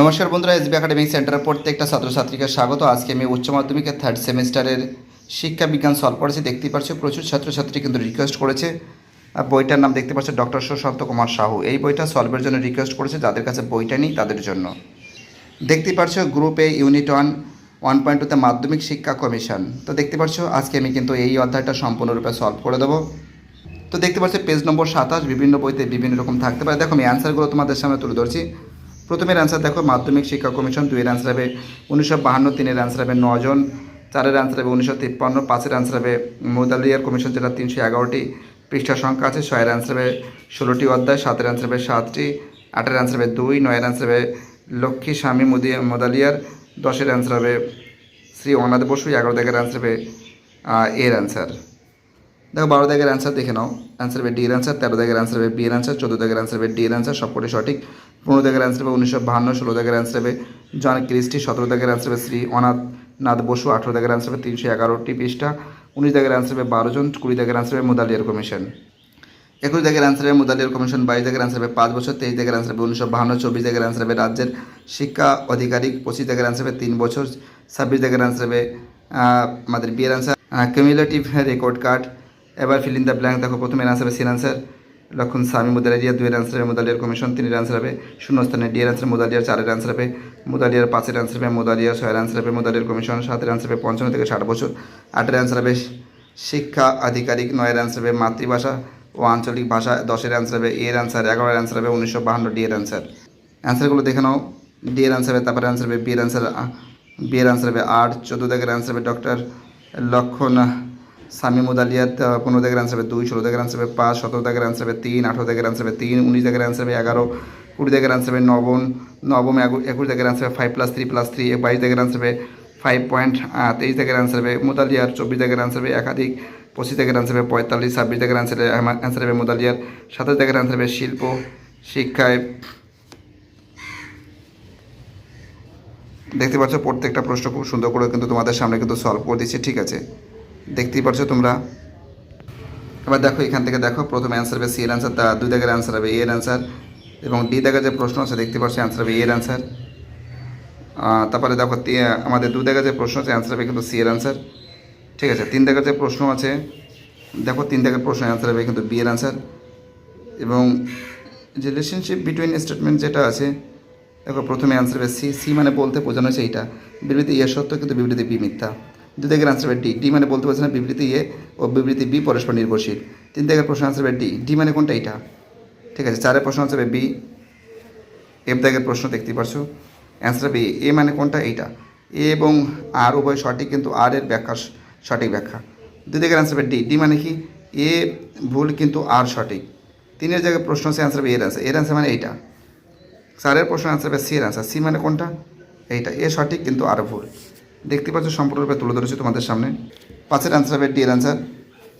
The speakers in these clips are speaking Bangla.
নমস্কার বন্ধুরা, এসবি একাডেমিক সেন্টারের প্রত্যেকটা ছাত্রছাত্রীকে স্বাগত। আজকে আমি উচ্চ মাধ্যমিকের থার্ড সেমিস্টারের শিক্ষা বিজ্ঞান সলভ করেছি। দেখতেই পাচ্ছ প্রচুর ছাত্রছাত্রী কিন্তু রিকোয়েস্ট করেছে। আর বইটার নাম দেখতে পাচ্ছ ডক্টর সুশান্ত কুমার সাহু। এই বইটা সলভের জন্য রিকোয়েস্ট করেছে, যাদের কাছে বইটা নেই তাদের জন্য। দেখতেই পাচ্ছ group A unit one one point টুতে মাধ্যমিক শিক্ষা কমিশন তো দেখতে পাচ্ছ, আজকে আমি কিন্তু এই অধ্যায়টা সম্পূর্ণরূপে সলভ করে দেবো। তো দেখতে পাচ্ছ পেজ নম্বর সাতাশ, বিভিন্ন বইতে বিভিন্ন রকম থাকতে পারে। দেখো, আমি অ্যান্সারগুলো তোমাদের সামনে তুলে ধরছি। প্রথমের অ্যান্সার দেখো, মাধ্যমিক শিক্ষা কমিশন, দুইয়ের অ্যান্সার হবে উনিশশো বাহান্ন, তিনের অ্যান্সার হবে নজন চারের অ্যান্সার হবে উনিশশো তিপ্পান্ন, পাঁচের অ্যান্সার হবে মোদালিয়ার কমিশন যেটা তিনশো এগারোটি পৃষ্ঠা সংখ্যা আছে, ছয়ের অ্যান্সার হবে ষোলোটি অধ্যায়, সাতের অ্যান্সার হবে সাতটি, আটের অ্যান্সার হবে দুই, নয়ের অ্যান্সার হবে লক্ষ্মী স্বামী মোদি মোদালিয়ার দশের অ্যান্সার হবে শ্রী অনাথ বসু, এগারো দাগের অ্যান্সার হবে এর অ্যান্সার দেখো বারো দাগের অ্যান্সার দেখে নাও অ্যান্সার হবে ডি এর অ্যান্সার তেরো দাগের অ্যান্সার হবে বি এর অ্যান্সার চোদ্দ দাগের অ্যান্সার হবে ডি এর অ্যান্সার সবকটি সঠিক পনেরো দাগের অ্যান্সার হবে উনিশশো বাহান্ন ষোলো দাগের অ্যান্সার হবে জন ক্রিস্টি সতেরো দাগের অ্যান্সার হবে শ্রী অনাথ নাথ বসু আঠেরো দাগের অ্যান্সার হবে তিনশো এগারোটি পৃষ্ঠা উনিশ দাগের অ্যান্সার হবে বারো জন কুড়ি দাগের অ্যান্সার হবে মোদালিয়ার কমিশন একুশ দাগের অ্যান্সার হবে মুদালিয়ার কমিশন বাইশ দাগের অ্যান্সার হবে পাঁচ বছর তেইশ দাগের অ্যান্সার হবে উনিশশো বাহান্ন চব্বিশ দাগের অ্যান্সার হবে রাজ্যের শিক্ষা আধিকারিক পঁচিশ দাগের অ্যান্সার হবে তিন বছর ছাব্বিশ দাগের অ্যান্সার হবে আমাদের বিয়ের অ্যান্সার কিউমুলেটিভ রেকর্ড কার্ড এবার ফিল দ্য ব্ল্যাঙ্ক দেখো প্রথমের অ্যান্সার হবে সিন অ্যান্সার লক্ষণ স্বামী মুদালিয়া অ্যান্সার হবে মুদালিয়ার কমিশন তিনের অ্যান্সার হবে শূন্যস্থানে ডি এর অ্যান্সার মুদালিয়ার চারের অ্যান্সার হবে, মুদালিয়ার পাঁচের অ্যান্সার হবে, মুদালিয়ার ছয়ের অ্যান্সার হবে, মুদালিয়ার কমিশন সাতের অ্যান্সার হবে পঞ্চান্ন থেকে ষাট বছর, আটের অ্যান্সার হবে শিক্ষা, আধিকারিক, নয়ের অ্যান্সার হবে মাতৃভাষা ও আঞ্চলিক ভাষা, দশের অ্যান্সার হবে এর অ্যান্সার এগারোর অ্যান্সার হবে, উনিশশো বাহান্ন ডি এর অ্যান্সার অ্যান্সারগুলো দেখে নাও ডি এর অ্যান্সার হবে, তারপরে অ্যান্সার হবে বি এর অ্যান্সার বি এর অ্যান্সার হবে আট চোদ্দ দাগের অ্যান্সার হবে ডক্টর লক্ষণ স্বামী মুদালিয়াত পনেরো দাগের অ্যান্সার হবে দুই ষোলো দাগের অ্যান্সার হবে পাঁচ সতেরো দাগের অ্যান্সার হবে তিন আঠেরো দাগের অ্যান্সার হবে তিন উনিশ দাগের অ্যান্সার হবে এগারো কুড়ি দাগের অ্যান্সার হবে নবম নবম একুশ দাগের অ্যান্সার হবে five plus three plus three বাইশ দাগের অ্যান্সার হবে ফাইভ পয়েন্ট তেইশ দাগের অ্যান্সার হবে মুদালিয়ার চব্বিশ দাগের অ্যান্সার হবে একাধিক পঁচিশ দাগের অ্যান্সার হবে পঁয়তাল্লিশ ছাব্বিশ দাগের অ্যান্সার অ্যান্সার হবে মুদালিয়ার সাতাশ দাগের অ্যান্সার হবে শিল্প শিক্ষায় দেখতে পাচ্ছ প্রত্যেকটা প্রশ্ন খুব সুন্দর করে কিন্তু তোমাদের সামনে কিন্তু সলভ করে দিচ্ছে ঠিক আছে দেখতেই পারছ তোমরা? এবার দেখো, এখান থেকে দেখো, প্রথমে অ্যান্সার হবে সি এর অ্যান্সার তা দুই দাগের অ্যান্সার হবে এ এর অ্যান্সার এবং ডি দাগের যে প্রশ্ন আছে, দেখতে পাচ্ছ অ্যান্সার হবে এ এর অ্যান্সার তারপরে দেখো আমাদের দুই দাগের যে প্রশ্ন আছে অ্যান্সার হবে কিন্তু সি এর অ্যান্সার ঠিক আছে, তিন দাগের যে প্রশ্ন আছে, দেখো, তিন দাগের প্রশ্ন অ্যান্সার হবে কিন্তু বি এর অ্যান্সার এবং যে রিলেশনশিপ বিটুইন স্টেটমেন্ট যেটা আছে, দেখো, প্রথমে অ্যান্সার হবে সি সি মানে বলতে বোঝানো হয়েছে এইটা। বিবৃতি ইয়ে সত্য, কিন্তু বিবৃতি বি মিথ্যা। দুই দাগের অ্যান্সার হবে ডি ডি মানে বলতে পারছে না বিবৃতি এ ও বিবৃতি বি পরস্পর নির্ভরশীল। তিন দাগের প্রশ্ন অ্যান্সার হবে ডি ডি মানে কোনটা এইটা? ঠিক আছে, চারের প্রশ্ন হচ্ছে বি এফ দাগের প্রশ্ন দেখতে পারছ। অ্যান্সার হবে এ মানে কোনটা? এইটা। এ এবং আর উভয় সঠিক, কিন্তু আর এর ব্যাখ্যা সঠিক ব্যাখ্যা। দুই দিকের অ্যান্সার হবে ডি ডি মানে কি? এ ভুল, কিন্তু আর সঠিক। তিনের জায়গায় প্রশ্ন হচ্ছে অ্যান্সার হবে এর অ্যান্সার এর অ্যান্সার মানে এইটা। চারের প্রশ্ন অ্যান্সার হবে সি এর অ্যান্সার সি মানে কোনটা? এইটা। এ সঠিক, কিন্তু আর ভুল। দেখতে পাচ্ছ সম্পূর্ণরূপে তুলে ধরেছি তোমাদের সামনে। পাঁচের অ্যান্সার হবে ডি এর অ্যান্সার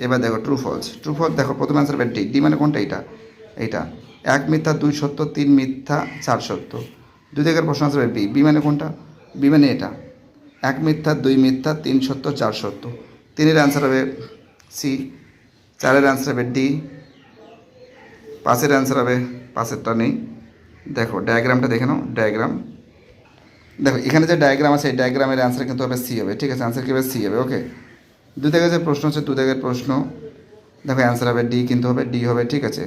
এবার দেখো ট্রু ফলস ট্রু ফলস দেখো প্রথম অ্যান্সার হবে ডি ডি মানে কোনটা? এইটা। এইটা। এক মিথ্যা, দুই সত্য, তিন মিথ্যা, চার সত্য। দুই দেখার প্রশ্ন হবে বি বি মানে কোনটা? বি মানে এটা। এক মিথ্যা, দুই মিথ্যা, তিন সত্য, চার সত্য। তিনের অ্যান্সার হবে সি চারের অ্যান্সার হবে ডি পাঁচের অ্যান্সার হবে, পাঁচেরটা নেই। দেখো ডায়াগ্রামটা দেখে নাও। ডায়াগ্রাম দেখো, এখানে যে ডায়াগ্রাম আছে, এই ডায়াগ্রামের অ্যান্সার কিন্তু হবে সি হবে, ঠিক আছে? অ্যান্সার কি হবে সি হবে? ওকে দু দাগের যে প্রশ্ন আছে দু দাগের প্রশ্ন। দেখো অ্যান্সার হবে ডি কিন্তু হবে ডি হবে, ঠিক আছে?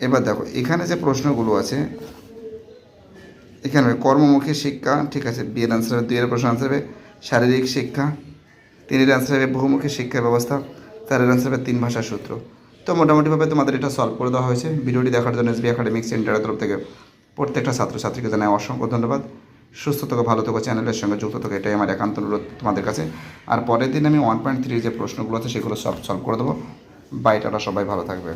এবার দেখো, এখানে যে প্রশ্নগুলো আছে, এখানে কর্মমুখী শিক্ষা, ঠিক আছে? বিয়ের অ্যান্সার হবে দুইয়ের প্রশ্ন আনসার হবে, শারীরিক শিক্ষা। তিনের অ্যান্সার হবে বহুমুখী শিক্ষা ব্যবস্থা, চারের অ্যান্সার হবে তিন ভাষার সূত্র। তো মোটামুটিভাবে তোমাদের এটা সলভ করে দেওয়া হয়েছে। ভিডিওটি দেখার জন্য এসবি একাডেমিক সেন্টারের তরফ থেকে প্রত্যেকটা ছাত্রছাত্রীকে জানাই অসংখ্য ধন্যবাদ। সুস্থ থাকো, ভালো থাকো, চ্যানেলের সঙ্গে যুক্ত থাকো, এটাই আমার একান্ত অনুরোধ তোমাদের কাছে। আর পরের দিন আমি ওয়ান পয়েন্ট থ্রি যে প্রশ্নগুলো আছে সেগুলো সব সলভ করে দেবো। বাইটাটা সবাই ভালো থাকবে